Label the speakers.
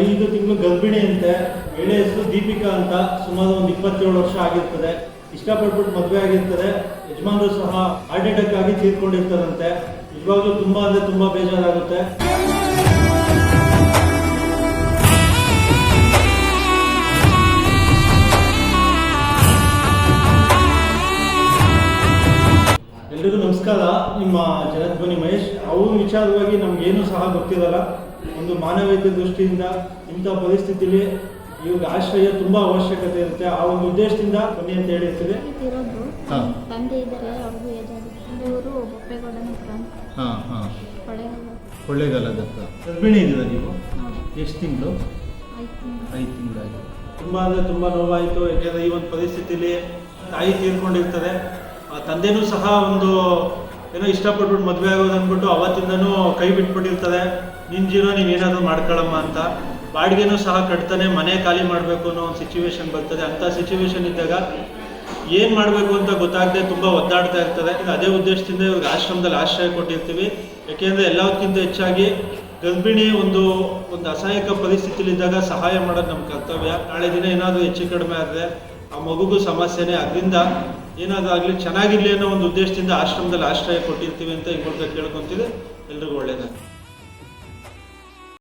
Speaker 1: ಐದು ತಿಂಗಳು ಗರ್ಭಿಣಿ ಅಂತೆ, ಎಳೆ ಹೆಸರು ದೀಪಿಕಾ ಅಂತ ಸುಮಾರು ಒಂದು ಇಪ್ಪತ್ತೇಳು ವರ್ಷ ಆಗಿರ್ತದೆ. ಇಷ್ಟಪಟ್ಬಿಟ್ಟು ಮದುವೆ ಆಗಿರ್ತದೆ. ಯಜಮಾನರು ಸಹ ಹಾರ್ಟ್ ಅಟ್ಯಾಕ್ ಆಗಿ ತೀರ್ಕೊಂಡಿರ್ತಾರಂತೆ. ನಿಜವಾಗ್ಲೂ ತುಂಬಾ ಅಂದ್ರೆ ತುಂಬಾ ಬೇಜಾರಾಗುತ್ತೆ. ಎಲ್ರಿಗೂ ನಮಸ್ಕಾರ. ನಿಮ್ಮ ಜನಧ್ವನಿ ಮಹೇಶ್. ಅವ್ರ ವಿಚಾರವಾಗಿ ನಮ್ಗೇನು ಸಹ ಗೊತ್ತಿರಲ್ಲ. ಒಂದು ಮಾನವೀಯತೆ ದೃಷ್ಟಿಯಿಂದ ಇಂಥ ಪರಿಸ್ಥಿತಿಲಿ ಇವಾಗ ಆಶ್ರಯ ತುಂಬಾ ಅವಶ್ಯಕತೆ ಇರುತ್ತೆ. ಆ ಒಂದು ಉದ್ದೇಶದಿಂದ ಬನ್ನಿ ಅಂತ ಹೇಳಿರ್ತೀವಿ
Speaker 2: ಇರೋದು
Speaker 1: ಹಾ.
Speaker 2: ತಂದೆ ಇದ್ದಾರೆ ಅವ್ರಿಗೂ ಏಜಾಗಿದೆ
Speaker 1: ಕೊಳ್ಳೇಗಾಲದ ಗರ್ಭಿಣಿ ಇದ್ದೀರಾ ನೀವು? ಎಷ್ಟು ತಿಂಗಳು?
Speaker 2: ಆಯ್ತು
Speaker 1: ಐದು ತಿಂಗಳಾಗಿ ತುಂಬ ಅಂದರೆ ತುಂಬ ನೋವಾಯಿತು ಯಾಕೆಂದರೆ ಈ ಒಂದು ಪರಿಸ್ಥಿತಿಲಿ ತಾಯಿ ತೀರ್ಕೊಂಡಿರ್ತಾರೆ. ಆ ತಂದೆನೂ ಸಹ ಒಂದು ಏನೋ ಇಷ್ಟಪಟ್ಬಿಟ್ಟು ಮದುವೆ ಆಗೋದು ಅಂದ್ಬಿಟ್ಟು ಅವತ್ತಿಂದನೂ ಕೈ ಬಿಟ್ಬಿಟ್ಟಿರ್ತಾರೆ. ನಿನ್ನ ಜೀವನ ನೀನು ಏನಾದರೂ ಮಾಡ್ಕೊಳ್ಳಮ್ಮ ಅಂತ. ಬಾಡಿಗೆನೂ ಸಹ ಕಟ್ತಾನೆ, ಮನೆ ಖಾಲಿ ಮಾಡಬೇಕು ಅನ್ನೋ ಒಂದು ಸಿಚುವೇಶನ್ ಬರ್ತದೆ. ಅಂಥ ಸಿಚುವೇಶನ್ ಇದ್ದಾಗ ಏನು ಮಾಡಬೇಕು ಅಂತ ಗೊತ್ತಾಗದೆ ತುಂಬ ಒದ್ದಾಡ್ತಾ ಇರ್ತದೆ. ಅದೇ ಉದ್ದೇಶದಿಂದ ಇವ್ರಿಗೆ ಆಶ್ರಮದಲ್ಲಿ ಆಶ್ರಯ ಕೊಟ್ಟಿರ್ತೀವಿ. ಯಾಕೆಂದರೆ ಎಲ್ಲದಕ್ಕಿಂತ ಹೆಚ್ಚಾಗಿ ಗರ್ಭಿಣಿ ಒಂದು ಒಂದು ಅಸಹಾಯಕ ಪರಿಸ್ಥಿತಿಲಿದ್ದಾಗ ಸಹಾಯ ಮಾಡೋದು ನಮ್ಮ ಕರ್ತವ್ಯ. ನಾಳೆ ದಿನ ಏನಾದರೂ ಹೆಚ್ಚು ಕಡಿಮೆ ಆದರೆ ಆ ಮಗುಗೂ ಸಮಸ್ಯೆನೇ. ಅದರಿಂದ ಏನಾದರೂ ಆಗಲಿ, ಚೆನ್ನಾಗಿರಲಿ ಅನ್ನೋ ಒಂದು ಉದ್ದೇಶದಿಂದ ಆಶ್ರಮದಲ್ಲಿ ಆಶ್ರಯ ಕೊಟ್ಟಿರ್ತೀವಿ ಅಂತ ಈ ಮೂಲಕ ಕೇಳ್ಕೊತೀವಿ. ಎಲ್ರಿಗೂ